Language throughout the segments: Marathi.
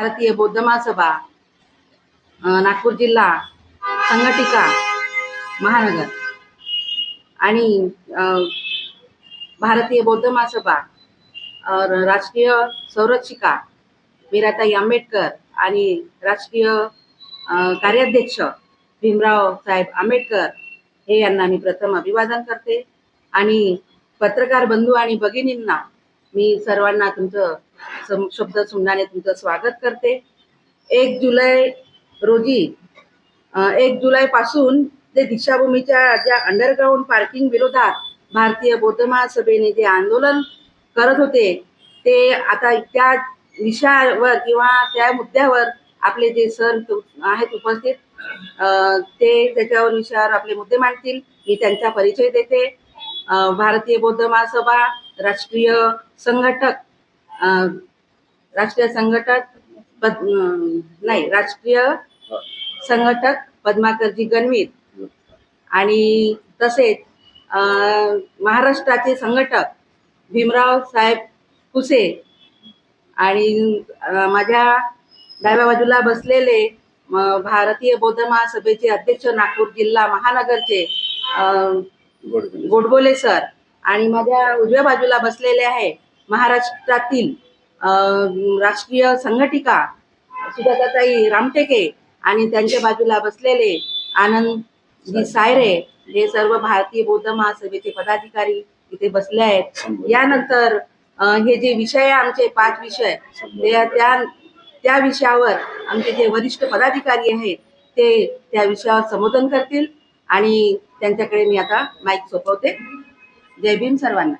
भारतीय बौद्ध महासभा नागपूर जिल्हा संघटिका महानगर आणि भारतीय बौद्ध महासभा और राष्ट्रीय संरक्षिका मीराताई आंबेडकर आणि राष्ट्रीय कार्याध्यक्ष भीमराव साहेब आंबेडकर हे यांना मी प्रथम अभिवादन करते. आणि पत्रकार बंधू आणि भगिनींना मी सर्वांना तुमचं शब्द सुमनाने तुमचं स्वागत करते. एक जुलै रोजी एक एक जुलैपासून ते दीक्षाभूमीच्या ज्या अंडरग्राऊंड पार्किंग विरोधात भारतीय बौद्ध महासभेने जे आंदोलन करत होते ते आता त्या विषयावर किंवा त्या मुद्द्यावर आपले जे सर आहेत उपस्थित ते त्याच्यावर विषयावर आपले मुद्दे मांडतील. मी त्यांचा परिचय देते. भारतीय बौद्ध महासभा राष्ट्रीय संघटक राष्ट्रीय संघटक पद नाही राष्ट्रीय संघटक पद्माकरजी गणवीर. आणि तसेच महाराष्ट्राचे संघटक भीमराव साहेब कुसे आणि माझ्या डाव्या बाजूला बसलेले भारतीय बौद्ध महासभेचे अध्यक्ष नागपूर जिल्हा महानगरचे गोडबोले सर. आणि माझ्या उजव्या बाजूला बसलेले आहे महाराष्ट्रातील राष्ट्रीय संघटिका सुजाताताई रामटेके आणि त्यांच्या बाजूला बसलेले आनंदजी सायरे हे सर्व भारतीय बौद्ध महासभेचे पदाधिकारी इथे बसले आहेत. यानंतर हे जे विषय आहे आमचे पाच विषय त्या त्या विषयावर आमचे जे वरिष्ठ पदाधिकारी आहेत ते त्या विषयावर संबोधन करतील आणि त्यांच्याकडे मी आता माईक सोपवते. जय भीम सर्वांना.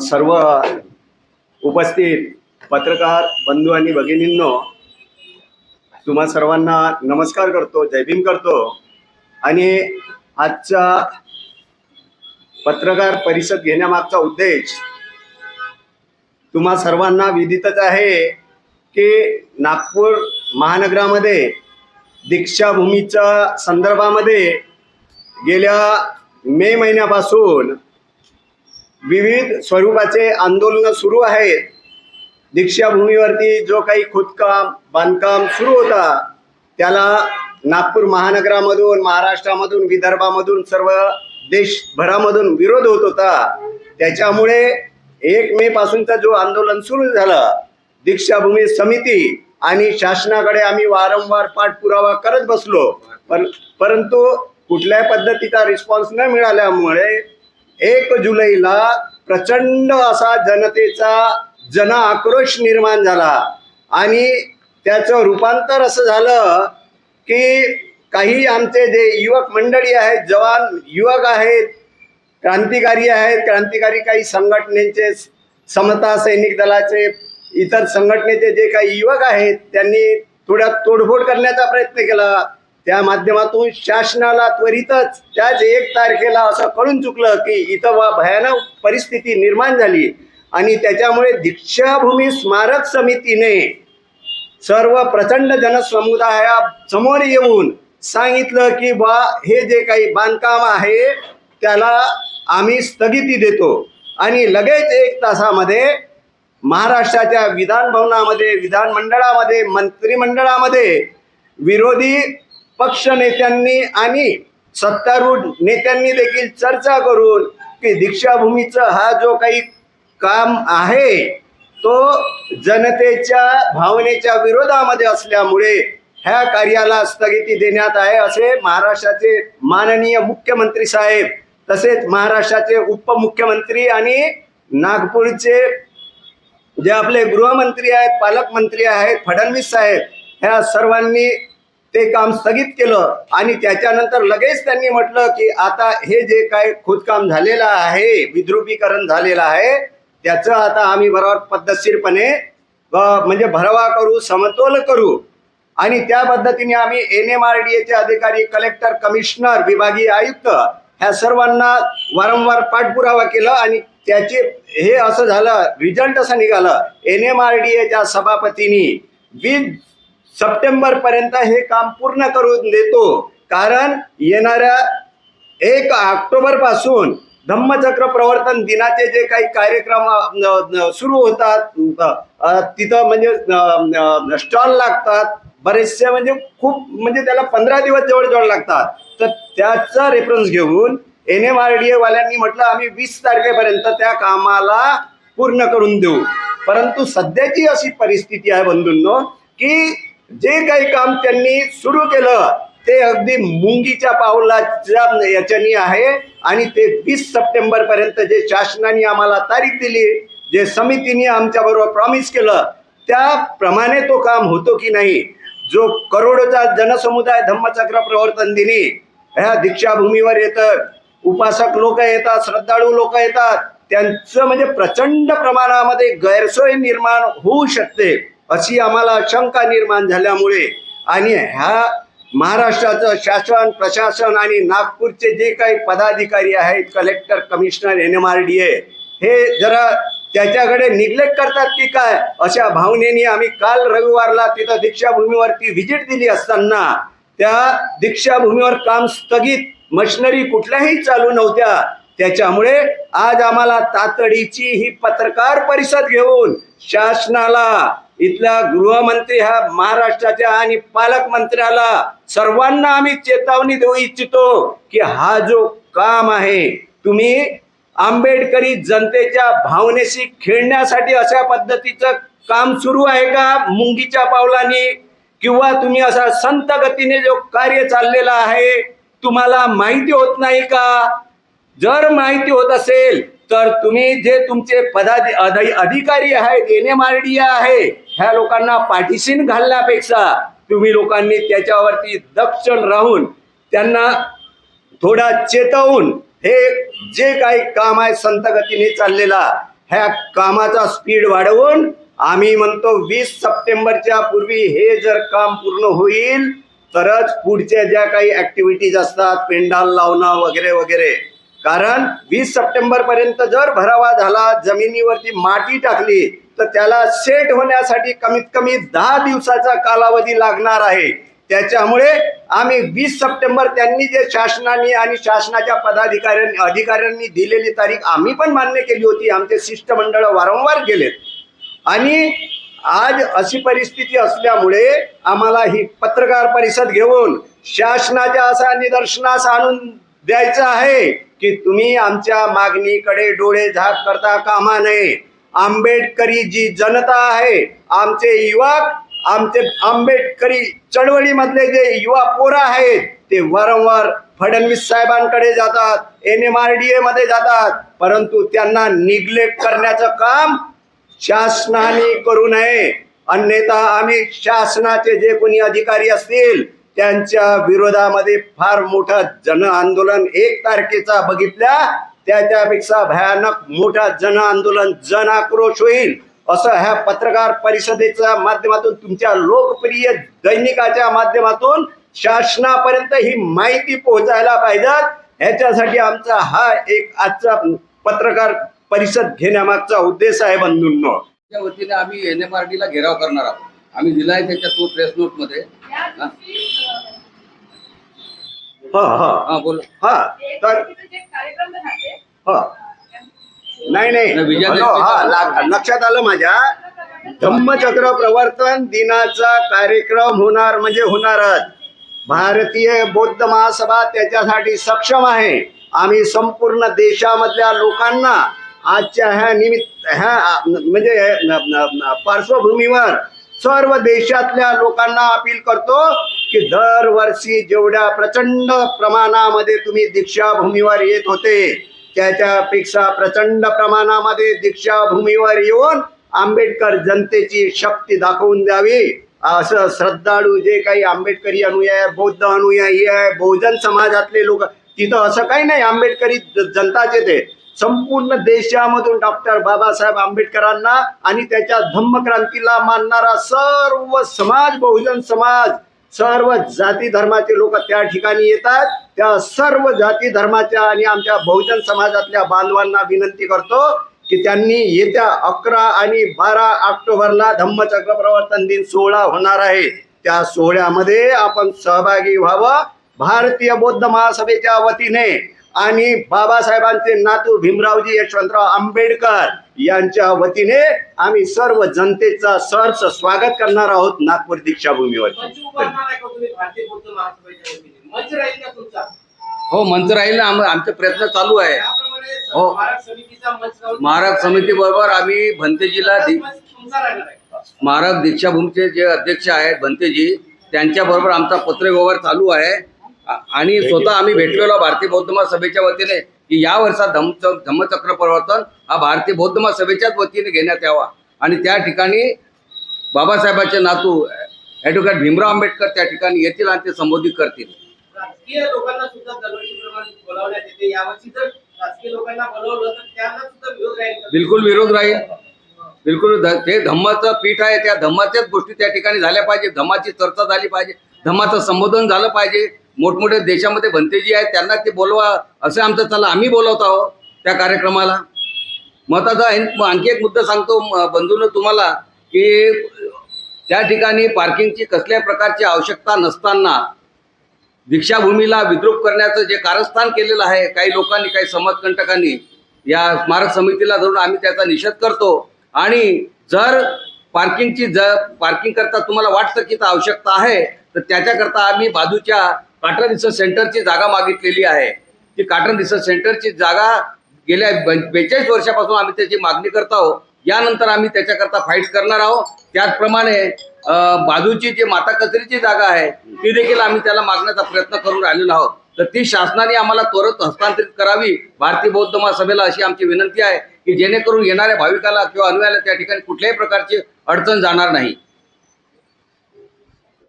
सर्व उपस्थित पत्रकार बंधू आणि भगिनींनो तुम्हा सर्वांना नमस्कार करतो जय भीम करतो. आणि आजचा पत्रकार परिषद घेण्यामागचा उद्देश तुम्हा सर्वांना विदितच आहे की नागपूर महानगरामध्ये दीक्षाभूमीच्या संदर्भामध्ये गेल्या मे महिन्यापासून विविध स्वरूपाचे आंदोलनं सुरू आहेत. दीक्षाभूमीवरती जो काही खोदकाम बांधकाम सुरू होता त्याला नागपूर महानगरामधून महाराष्ट्रामधून विदर्भामधून सर्व देशभरामधून विरोध होत होता. त्याच्यामुळे एक मे पासूनचा जो आंदोलन सुरू झालं दीक्षाभूमी समिती आणि शासनाकडे आम्ही वारंवार पाठपुरावा करत बसलो. पण परंतु कुठल्याही पद्धतीचा रिस्पॉन्स न मिळाल्यामुळे एक जुलैला प्रचंड असा जनतेचा जन आक्रोश निर्माण झाला. आणि त्याचं रूपांतर असं झालं की काही आमचे जे युवक मंडळी आहेत जवान युवक आहेत क्रांतिकारी आहेत क्रांतिकारी काही संघटनेचे समता सैनिक दलाचे इतर संघटनेचे जे काही युवक आहेत त्यांनी थोड्या तोडफोड करण्याचा प्रयत्न केला. त्या माध्यमातून शासनाला त्वरितच त्याच एक तारखेला असं कळून चुकलं की इथं वा भयानक परिस्थिती निर्माण झाली आणि त्याच्यामुळे दीक्षाभूमी स्मारक समितीने सर्व प्रचंड जनसमुदाया समोर येऊन सांगितलं की बा हे जे काही बांधकाम आहे त्याला आम्ही स्थगिती देतो. आणि लगेच एक तासामध्ये महाराष्ट्राच्या विधान भवनामध्ये विधानमंडळामध्ये मंत्रिमंडळामध्ये विरोधी पक्ष नेत्यांनी आणि सत्तारूढ नेत्यांनी देखील चर्चा करून की दीक्षाभूमीचं हा जो काही काम आहे तो जनतेच्या भावनेच्या विरोधामध्ये असल्यामुळे ह्या कार्याला स्थगिती देण्यात आहे असे महाराष्ट्राचे माननीय मुख्यमंत्री साहेब तसेच महाराष्ट्राचे उपमुख्यमंत्री आणि नागपूरचे जे आपले गृहमंत्री आहेत पालकमंत्री आहेत फडणवीस साहेब ह्या सर्वांनी ते काम स्थगित केलं आणि त्याच्यानंतर लगेच त्यांनी म्हटलं की आता हे जे काय खोदकाम झालेलं आहे विद्रुपीकरण झालेलं आहे त्याचं आता आम्ही बरोबर पद्धतशीरपणे म्हणजे भरवा करू समतोल करू. आणि त्या पद्धतीने आम्ही एन एम आर डी एचे अधिकारी कलेक्टर कमिशनर विभागीय आयुक्त ह्या सर्वांना वारंवार पाठपुरावा केला आणि त्याचे हे असं झालं रिझल्ट असं निघालं. एन एम आर डी एच्या सभापतींनी वीज सप्टेंबर पर्यंत हे काम पूर्ण करून देतो. कारण येणाऱ्या एक ऑक्टोबरपासून धम्मचक्र प्रवर्तन दिनाचे जे काही कार्यक्रम सुरू होतात तिथं म्हणजे स्टॉल लागतात. बरेचसे म्हणजे खूप म्हणजे त्याला पंधरा दिवस जवळजवळ लागतात. तर त्याचा रेफरन्स घेऊन एन एम आर डी एवाल्यांनी म्हटलं आम्ही वीस तारखेपर्यंत त्या कामाला पूर्ण करून देऊ. परंतु सध्याची अशी परिस्थिती आहे बंधूंनो की जे काही काम त्यांनी सुरू केलं ते अगदी मुंगीच्या पावलाच्या याच्यानी आहे. आणि ते वीस सप्टेंबर पर्यंत जे शासनाने आम्हाला तारीख दिली जे समितीने आमच्याबरोबर प्रॉमिस केलं त्याप्रमाणे तो काम होतो की नाही? जो करोडोचा जनसमुदाय धम्मचक्र प्रवर्तन दिनी ह्या दीक्षाभूमीवर येतं. उपासक लोक येतात श्रद्धाळू लोक येतात. त्यांचं म्हणजे प्रचंड प्रमाणामध्ये गैरसोय निर्माण होऊ शकते. अशी आम्हाला शंका निर्माण झाल्यामुळे आणि ह्या महाराष्ट्राचं शासन प्रशासन आणि नागपूरचे जे काही पदाधिकारी आहेत collector commissioner N M R D A हे जरा त्याच्याकडे निग्लेक्ट करतात की काय? अशा भावनेने आम्ही काल रविवारला तिथं दीक्षाभूमीवरती व्हिजिट दिली असताना त्या दीक्षाभूमीवर काम स्थगित मशिनरी कुठल्याही चालू नव्हत्या. त्याच्यामुळे आज आम्हाला तातडीची ही पत्रकार परिषद घेऊन शासनाला इथला गृहमंत्री हा महाराष्ट्राच्या आणि पालकमंत्र्याला सर्वांना आम्ही चेतावणी देऊ इच्छितो की हा जो काम आहे तुम्ही आंबेडकरी जनतेच्या भावनेशी खेळण्यासाठी अशा पद्धतीचं काम सुरू आहे का? मुंगीच्या पावलाने किंवा तुम्ही असा संत गतीने जो कार्य चाललेला आहे तुम्हाला माहिती होत नाही का? जर माहिती होत असेल तर तुम्ही जे तुमचे पदाधि अधिकारी आहेत एन एम आर डी आहे ह्या लोकांना पाठीशीन घालण्यापेक्षा तुम्ही लोकांनी त्याच्यावरती दक्ष राहून त्यांना थोडा चेतवून हे जे काही काम आहे संतगतीने चाललेला ह्या कामाचा स्पीड वाढवून आम्ही म्हणतो वीस सप्टेंबरच्या पूर्वी हे जर काम पूर्ण होईल तरच पुढच्या ज्या काही ऍक्टिव्हिटीज असतात पेंडाल लावणं वगैरे वगैरे. कारण वीस सप्टेंबर पर्यंत जर भरावा झाला जमिनीवरती माती टाकली तर त्याला सेट होण्यासाठी कमीत कमी दहा दिवसाचा कालावधी लागणार आहे. त्याच्यामुळे आम्ही वीस सप्टेंबर त्यांनी जे शासनाने आणि शासनाच्या पदाधिकाऱ्यांनी अधिकाऱ्यांनी दिलेली तारीख आम्ही पण मान्य केली होती. आमचे शिष्टमंडळ वारंवार गेलेत. आणि आज अशी परिस्थिती असल्यामुळे आम्हाला ही पत्रकार परिषद घेऊन शासनाच्या असा निदर्शनास आणून द्यायचं आहे की तुम्ही आमच्या मागणीकडे डोळे झाक करता कामा नये. आंबेडकरी जी जनता आहे. आमचे युवक आमचे आंबेडकरी चळवळीमधले जे युवा पोरं आहेत ते वारंवार फडणवीस साहेबांकडे जातात N M R D A मध्ये जातात. परंतु त्यांना निग्लेक्ट करण्याचं काम शासनाने करू नये. अन्यथा आम्ही शासनाचे जे कोणी अधिकारी असतील त्यांच्या विरोधामध्ये फार मोठं जन आंदोलन एक तारखेचा बघितल्या त्याच्यापेक्षा भयानक मोठा जन आंदोलन जन आक्रोश होईल असं ह्या पत्रकार परिषदेच्या माध्यमातून तुमच्या लोकप्रिय दैनिकाच्या माध्यमातून शासनापर्यंत ही माहिती पोहोचायला पाहिजेत. ह्याच्यासाठी आमचा हा एक आजचा पत्रकार परिषद घेण्यामागचा उद्देश आहे बंधूंनो. त्या वतीने आम्ही एन एम आर ला घेराव करणार आहोत. आम्ही दिलाय त्याच्या तो प्रेस नोटमध्ये हा. हा बोल. हा तर नाही नाही. नाही, हा लक्षात आलं माझ्या? धम्मचक्र प्रवर्तन दिनाचा कार्यक्रम होणार म्हणजे होणारच. भारतीय बौद्ध महासभा त्याच्यासाठी सक्षम आहे. आम्ही संपूर्ण देशामधल्या लोकांना आजच्या ह्या निमित्त ह्या म्हणजे पार्श्वभूमीवर सर्व देशातल्या लोकांना अपील करतो की दरवर्षी जेवढ्या प्रचंड प्रमाणामध्ये तुम्ही दीक्षाभूमीवर येत होते त्याच्यापेक्षा प्रचंड प्रमाणामध्ये दीक्षाभूमीवर येऊन आंबेडकर जनतेची शक्ती दाखवून द्यावी. असं श्रद्धाळू जे काही आंबेडकरी अनुयायी बौद्ध अनुयायी आहे बहुजन समाजातले लोक तिथं असं काही नाही आंबेडकरी जनताचे ते संपूर्ण देशामधून डॉक्टर बाबासाहेब आंबेडकरांना आणि त्याच्या धम्मक्रांतीला मानणारा सर्व समाज बहुजन समाज सर्व जाती धर्माचे लोक त्या ठिकाणी येतात. त्या सर्व जाती धर्माच्या आणि आमच्या बहुजन समाजातल्या बांधवांना विनंती करतो की त्यांनी येत्या अकरा आणि बारा ऑक्टोबरला धम्मचक्र प्रवर्तन दिन सोहळा होणार आहे. त्या सोहळ्यामध्ये आपण सहभागी व्हावं. भारतीय बौद्ध महासभेच्या वतीने आणि बाबासाहेबांचे नातू भीमरावजी यशवंतराव आंबेडकर यांच्या वतीने आम्ही सर्व जनतेचा सहर्ष स्वागत करणार आहोत नागपूर दीक्षाभूमीवर. हो मंच राहील ना. आम- आमचे प्रयत्न चालू आहे. हो. महाराज समिती बरोबर आम्ही भंतेजीला महाराज दीक्षाभूमीचे जे अध्यक्ष आहेत भंतेजी त्यांच्या बरोबर आमचा पत्रव्यवहार चालू आहे. आणि स्वतः आम्ही भेटलेलो भारतीय बौद्ध महासभेच्या वतीने. की या वर्षात धम्म धम्मचक्र प्रवर्तन हा भारतीय बौद्ध महासभेच्याच वतीने घेण्यात यावा. आणि त्या ठिकाणी बाबासाहेबांचे नातू ॲडव्होकेट भीमराव आंबेडकर त्या ठिकाणी येतील आणि ते संबोधित करतील. राजकीय लोकांना सुद्धा दरवर्षीप्रमाणे बोलावण्यात येते. यावर्षी जर राजकीय लोकांना बोलवलं तर त्यांना सुद्धा विरोध राहील का? बिलकुल विरोध राहील. बिलकुल ते धम्माचं पीठ आहे त्या धम्माच्याच गोष्टी त्या ठिकाणी झाल्या पाहिजे. धम्माची चर्चा झाली पाहिजे. धम्माचं संबोधन झालं पाहिजे. मोठमोठ्या देशामध्ये भंतेजी आहेत त्यांना ते बोलवा असं आमचं चला आम्ही बोलवत आहोत त्या कार्यक्रमाला. महत्त्वाचा आणखी एक मुद्दा सांगतो म- बंधूनं तुम्हाला की त्या ठिकाणी पार्किंगची कसल्या प्रकारची आवश्यकता नसताना दीक्षाभूमीला विद्रूप करण्याचं जे कारस्थान केलेलं आहे काही लोकांनी काही समाजकंटकांनी या स्मारक समितीला धरून आम्ही त्याचा निषेध करतो. आणि जर पार्किंगची जर पार्किंग करता तुम्हाला वाटतं की तर आवश्यकता आहे तर त्याच्याकरता आम्ही बाजूच्या काटन रिसर्च सेंटरची जागा मागितलेली आहे. ती काटन रिसर्च सेंटरची जागा गेल्या बेचाळीस वर्षापासून आम्ही त्याची मागणी करत आहोत. यानंतर आम्ही त्याच्याकरता फाईट करणार आहोत. त्याचप्रमाणे बाजूची जी माता कचरीची जागा आहे ती देखील आम्ही त्याला मागण्याचा प्रयत्न करून राहिलेलो आहोत. तर ती शासनाने आम्हाला त्वरित हस्तांतरित करावी भारतीय बौद्ध महासभेला अशी आमची विनंती आहे की जेणेकरून येणाऱ्या भाविकाला किंवा अनुयाला त्या ठिकाणी कुठल्याही प्रकारची अडचण जाणार नाही.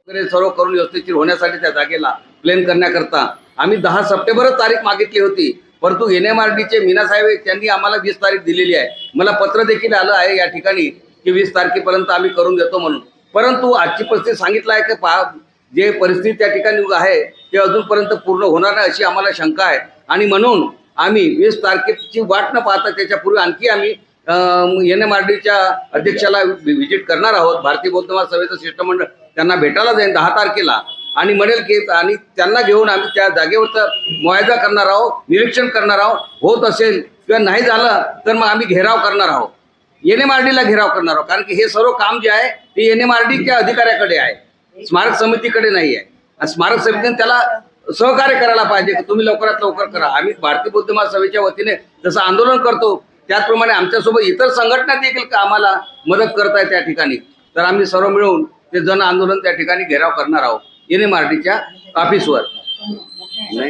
सर्व करून व्यवस्थित होण्यासाठी त्या जागेला प्लेन करण्याकरता. आम्ही दहा सप्टेंबरच तारीख मागितली होती. परंतु एन एम आर डीचे मीनासाहेब त्यांनी आम्हाला वीस तारीख दिलेली आहे. मला पत्र देखील आलं आहे या ठिकाणी की वीस तारखेपर्यंत आम्ही करून देतो म्हणून. परंतु आजची परिस्थिती सांगितलं आहे की पहा जे परिस्थिती त्या ठिकाणी आहे ते अजूनपर्यंत पूर्ण होणार नाही अशी आम्हाला शंका आहे. आणि म्हणून आम्ही वीस तारखेची वाट न पाहता त्याच्यापूर्वी आणखी आम्ही एन एम आर डीच्या अध्यक्षाला व्हिजिट करणार आहोत. भारतीय बौद्ध महासभेचं शिष्टमंडळ त्यांना भेटायला जाईल दहा तारखेला. आणि म्हणेल की आणि त्यांना घेऊन आम्ही त्या जागेवरचा मुआयजा करणार आहोत निरीक्षण करणार आहोत होत असेल किंवा नाही झालं तर मग आम्ही घेराव करणार आहोत. एन एम आर डीला घेराव करणार आहोत. कारण की हे सर्व काम जे आहे ते एन एम आर डीच्या अधिकाऱ्याकडे आहे. स्मारक समितीकडे नाही आहे. आणि स्मारक समितीने त्याला सहकार्य करायला पाहिजे की तुम्ही लवकरात लवकर करा. आम्ही भारतीय बौद्ध महासभेच्या वतीने जसं आंदोलन करतो त्याचप्रमाणे आमच्यासोबत इतर संघटना देखील का आम्हाला मदत करत आहे त्या ठिकाणी. तर आम्ही सर्व मिळून ते जन आंदोलन त्या ठिकाणी घेराव करणार आहोत. एन एम आर डीच्या ऑफिसवर नाही